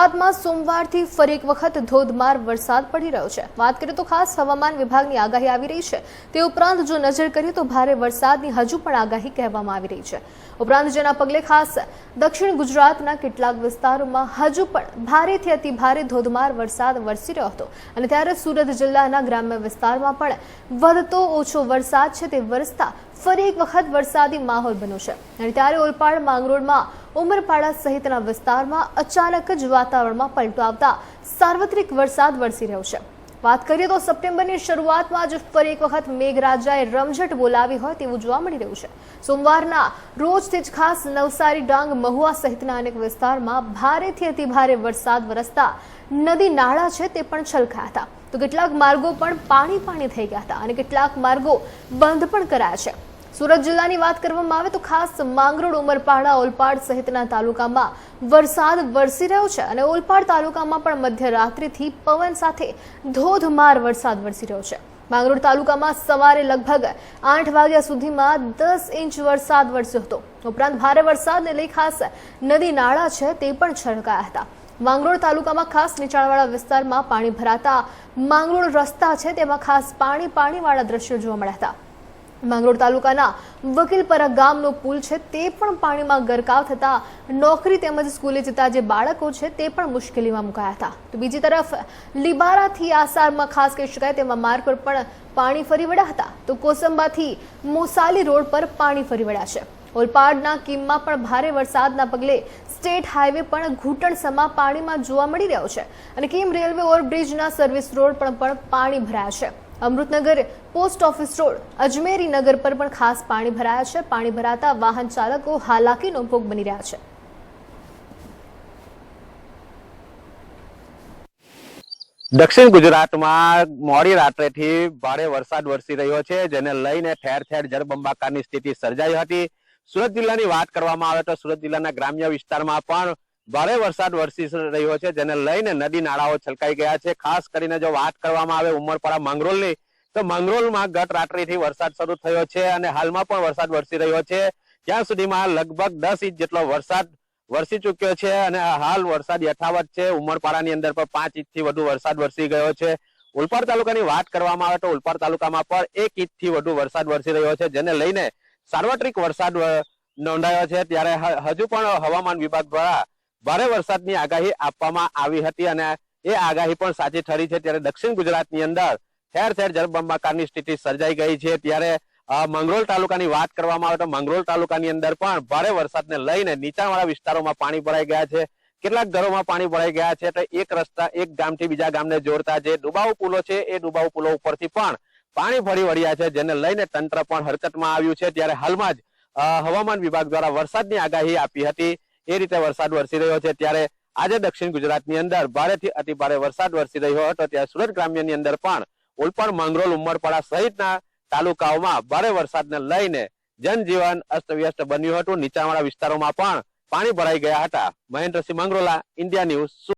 ગુજરાતમાં સોમવારથી ફરી એક વખત ધોધમાર વરસાદ પડી રહ્યો છે. વાત કરીએ તો ખાસ હવામાન વિભાગની આગાહી આવી રહી છે. તે ઉપરાંત જો નજર કરીએ તો ભારે વરસાદની હજુ પણ આગાહી કહેવામાં આવી રહી છે. ઉપરાંત જેના પગલે ખાસ દક્ષિણ ગુજરાતના કેટલાક વિસ્તારોમાં હજુ પણ ભારેથી અતિ ભારે ધોધમાર વરસાદ વરસી રહ્યો હતો. અને ત્યારે સુરત જિલ્લાના ગ્રામ્ય વિસ્તારમાં પણ વધતો ઓછો વરસાદ છે તે વરસતા ફરી એક વખત વરસાદી માહોલ બન્યો છે. અને ત્યારે ઓલપાડ માંગરોળમાં, ઉમરપાડા સહિતના વિસ્તારમાં અચાનક જ વાતાવરણમાં પલટો આવતા સાર્વત્રિક વરસાદ વરસી રહ્યો છે. વાત કરીએ તો સપ્ટેમ્બરની શરૂઆતમાં જ ફરી એક વખત મેઘરાજાએ રમઝટ બોલાવી હોય તેવું જોવા મળી રહ્યું છે. સોમવારના રોજથી જ ખાસ નવસારી ડાંગ, મહુવા સહિતના અનેક વિસ્તારમાં ભારેથી અતિભારે વરસાદ વરસતા નદી નાળા છે તે પણ છલકાયા હતા. તો કેટલાક માર્ગો પણ પાણી પાણી થઈ ગયા હતા અને કેટલાક માર્ગો બંધ પણ કરાયા છે. સુરત જિલ્લાની વાત કરવામાં આવે તો ખાસ માંગરોળ, ઉમરપાડા, ઓલપાડ સહિતના તાલુકામાં વરસાદ વરસી રહ્યો છે અને ઓલપાડ તાલુકામાં પણ મધ્યરાત્રિથી પવન સાથે ધોધમાર વરસાદ વરસી રહ્યો છે. માંગરોળ તાલુકામાં સવારે લગભગ આઠ વાગ્યા સુધીમાં દસ ઇંચ વરસાદ વરસ્યો હતો. ઉપરાંત ભારે વરસાદને લઈ ખાસ નદી નાળા છે તે પણ છલકાયા હતા. માંગરોળ તાલુકામાં ખાસ નીચાણવાળા વિસ્તારમાં પાણી ભરાતા માંગરોળ રસ્તા છે તેમાં ખાસ પાણી પાણીવાળા દ્રશ્યો જોવા મળ્યા હતા. માંગરોળ તાલુકાના વકીલપરા ગામનો પુલ છે, તે પણ પાણીમાં ગરકાવ થતા નોકરી તેમજ સ્કૂલે જતા જે બાળકો છે, તે પણ મુશ્કેલીમાં મુકાયા હતા. તો બીજી તરફ, લીબારાથી આસારમાં ખાસ કહી શકાય તેવા માર્ગ પર પણ પાણી ફરી વળ્યા હતા. તો કોસંબાથી મોસાલી રોડ પર પાણી ફરી વળ્યા છે. ઓલપાડના કિમમાં પણ ભારે વરસાદના પગલે સ્ટેટ હાઈવે પણ ઘૂંટણસમા પાણીમાં જોવા મળી રહ્યો છે. અને કિમ રેલવે ઓવરબ્રિજના સર્વિસ રોડ પણ પણ પાણી ભરાયા છે. Amrutnagar post office road. Ajmeri Nagar પર પણ ખાસ પાણી ભરાયા છે. પાણી ભરાતા વાહન ચાલકો હાલાકીનો ભોગ બની રહ્યા છે. દક્ષિણ ગુજરાતમાં મોડી રાત્રેથી ભારે વરસાદ વરસી રહ્યો છે, જેને લઈને ઠેર ઠેર જળબંબાકારની સ્થિતિ સર્જાઈ હતી. સુરત જિલ્લાની વાત કરવામાં આવે તો સુરત જિલ્લાના ગ્રામ્ય વિસ્તારમાં પણ ભારે વરસાદ વરસી રહ્યો છે, જેને લઈને નદી નાળાઓ છલકાઈ ગયા છે. ખાસ કરીને જો વાત કરવામાં આવે ઉમરપાડા માંગરોળની તો માંગરોળમાં ગત રાત્રિથી વરસાદ શરૂ થયો છે અને હાલમાં પણ વરસાદ વરસી રહ્યો છે. ત્યાં સુધીમાં લગભગ દસ ઇંચ જેટલો વરસાદ વરસી ચુક્યો છે અને હાલ વરસાદ યથાવત છે. ઉમરપાડાની અંદર પણ પાંચ ઇંચથી વધુ વરસાદ વરસી ગયો છે. ઉલપાડ તાલુકાની વાત કરવામાં આવે તો ઉલપાડ તાલુકામાં પણ એક ઇંચથી વધુ વરસાદ વરસી રહ્યો છે, જેને લઈને સાર્વત્રિક વરસાદ નોંધાયો છે. ત્યારે હજુ પણ હવામાન વિભાગ દ્વારા ભારે વરસાદની આગાહી આપવામાં આવી હતી અને એ આગાહી પણ સાચી ઠરી છે. ત્યારે દક્ષિણ ગુજરાતની અંદર ઠેર ઠેર જળબંબાકારની સ્થિતિ સર્જાઈ ગઈ છે. ત્યારે મંગરોળ તાલુકાની વાત કરવામાં આવે તો મંગરોળ તાલુકાની અંદર પણ ભારે વરસાદને લઈને નીચાણવાળા વિસ્તારોમાં પાણી ભરાઈ ગયા છે. કેટલાક ઘરોમાં પાણી ભરાઈ ગયા છે. તો એક રસ્તા, એક ગામથી બીજા ગામને જોડતા જે ડુબાઉ પુલો છે, એ ડુબાઉ પુલો ઉપરથી પણ પાણી ફરી વળ્યા છે, જેને લઈને તંત્ર પણ હરકતમાં આવ્યું છે. ત્યારે હાલમાં જ હવામાન વિભાગ દ્વારા વરસાદની આગાહી આપી હતી. એ રીતે વરસાદ વરસી રહ્યો છે. ત્યારે આજે દક્ષિણ ગુજરાતની અંદર ભારેથી અતિ ભારે વરસાદ વરસી રહ્યો હતો. ત્યારે સુરત ગ્રામ્યની અંદર પણ ઓલપણ માંગરોળ, ઉમરપાડા સહિતના તાલુકાઓમાં ભારે વરસાદને લઈને જનજીવન અસ્તવ્યસ્ત બન્યું હતું. નીચાણવાળા વિસ્તારોમાં પણ પાણી ભરાઈ ગયા હતા. Mahendra Singh Mangrola, India news